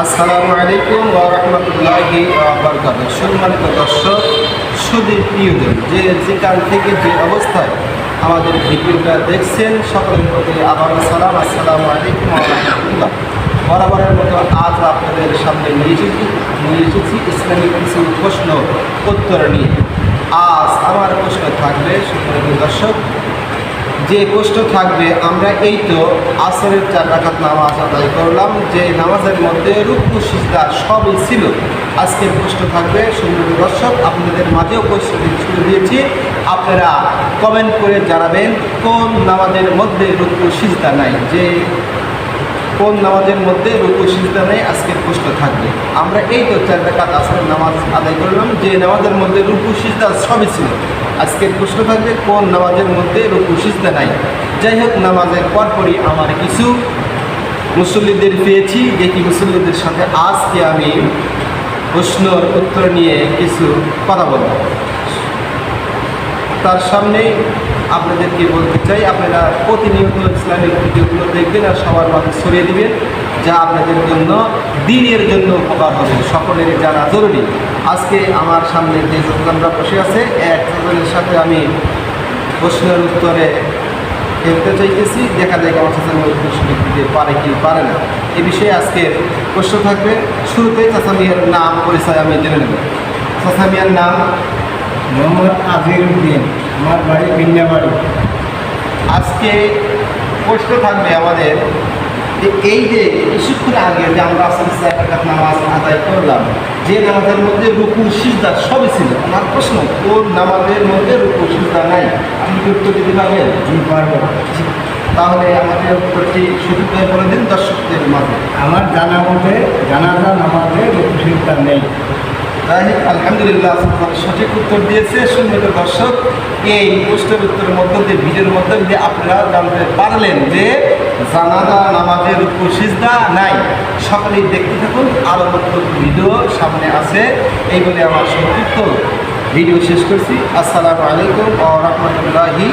আসসালামু আলাইকুম ওয়া রাহমাতুল্লাহি ওয়া বারাকাতুহু। সম্মানিত দর্শক সুদী প্রিয়জন, যে যেখান থেকে যে অবস্থায় আমাদের ভিডিওটা দেখছেন, সকলের প্রতি আবার সালাম, আসসালামু আলাইকুম ওয়া রাহমাতুল্লাহ। বরাবরের মতো আজ আপনাদের সামনে নিয়ে এসেছি নিয়ে এসেছি ইসলামিক কিছু প্রশ্ন উত্তর নিয়ে। আজ আমার প্রশ্ন যে কষ্ট থাকবে, আমরা এই তো আসরের চার রাখাত নামাজ আদায় করলাম, যে নামাজের মধ্যে রূপ সিজদা সবই ছিল। আজকে কষ্ট থাকবে, সুন্দর দর্শক, আপনাদের মাঝেও কষ্ট শুরু দিয়েছি। আপনারা কমেন্ট করে জানাবেন, কোন নামাজের মধ্যে রূপ সিজদা নাই? যে কোন নামাজের মধ্যে রুকু সিজদা নেই, আজকের প্রশ্ন থাকবে। আমরা এই তো চার রাকাত আসরের নামাজ আদায় করলাম, যে নামাজের মধ্যে রুকু সিজদা সবই ছিল। আজকের প্রশ্ন থাকবে, কোন নামাজের মধ্যে রুকু সিজদা নাই? যাই হোক নামাজের পরপরই আমার কিছু মুসল্লিদের পেয়েছি দেখি মুসল্লিদের সাথে আজকে আমি প্রশ্নর উত্তর নিয়ে কিছু কথা বলব। তার সামনেই আপনাদেরকে বলতে চাই? আপনারা প্রতিনিয়ত ইসলামিক ভিডিওগুলো দেখবেন আর সবার মাঝে ছড়িয়ে দেবেন, যা আপনাদের জন্য দিনের জন্য উপকার হবে। সকলের জানা জরুরি। আজকে আমার সামনে যে যোগদানরা বসে আছে, এক যোগদানের সাথে আমি প্রশ্নের উত্তরে খেলতে চাইতেছি। দেখা যায় আমার সাথে উত্তর সঠিক দিতে পারে কি পারে না। এ বিষয়ে আজকে প্রশ্ন থাকবে। শুরুতেই চাষামিয়ার নাম পরিচয় আমি জেনে নেব। চাষামিয়ার নাম মোহাম্মদ আজির উদ্দিন আমার বাড়ি বিন্যাবাড়ি। আজকে প্রশ্ন থাকবে আমাদের যে এই যে কিছুক্ষণ আগে যে আমরা আসলে নামাজ আদায় করলাম যে নামাজের মধ্যে রুকু সিজদা সবই ছিল আমার প্রশ্ন কোন নামাজের মধ্যে রুকু সিজদা নাই? আপনি কি উত্তর দিতে পারবেন? জি পারব। তাহলে আমাদের উত্তরটি সঠিকভাবে বলে দিন দর্শকদের মাঝে। আমার জানা মতে জানাজা নামাজে রুকুশিলতা নেই। তাই আলহামদুলিল্লাহ সঠিক উত্তর দিয়েছে। সুন্দর দর্শক, এই প্রশ্নের উত্তরের মধ্য দিয়ে, ভিডিওর মধ্য দিয়ে আপনারা জানতে পারলেন যে জানাজা, নামাজের উপর সিজদা নাই। সকলেই দেখতে থাকুন আরও ভিডিও সামনে আছে। এই বলে আমার সংক্ষিপ্ত ভিডিও শেষ করছি। আসসালামু আলাইকুম ও রহমতুল্লাহি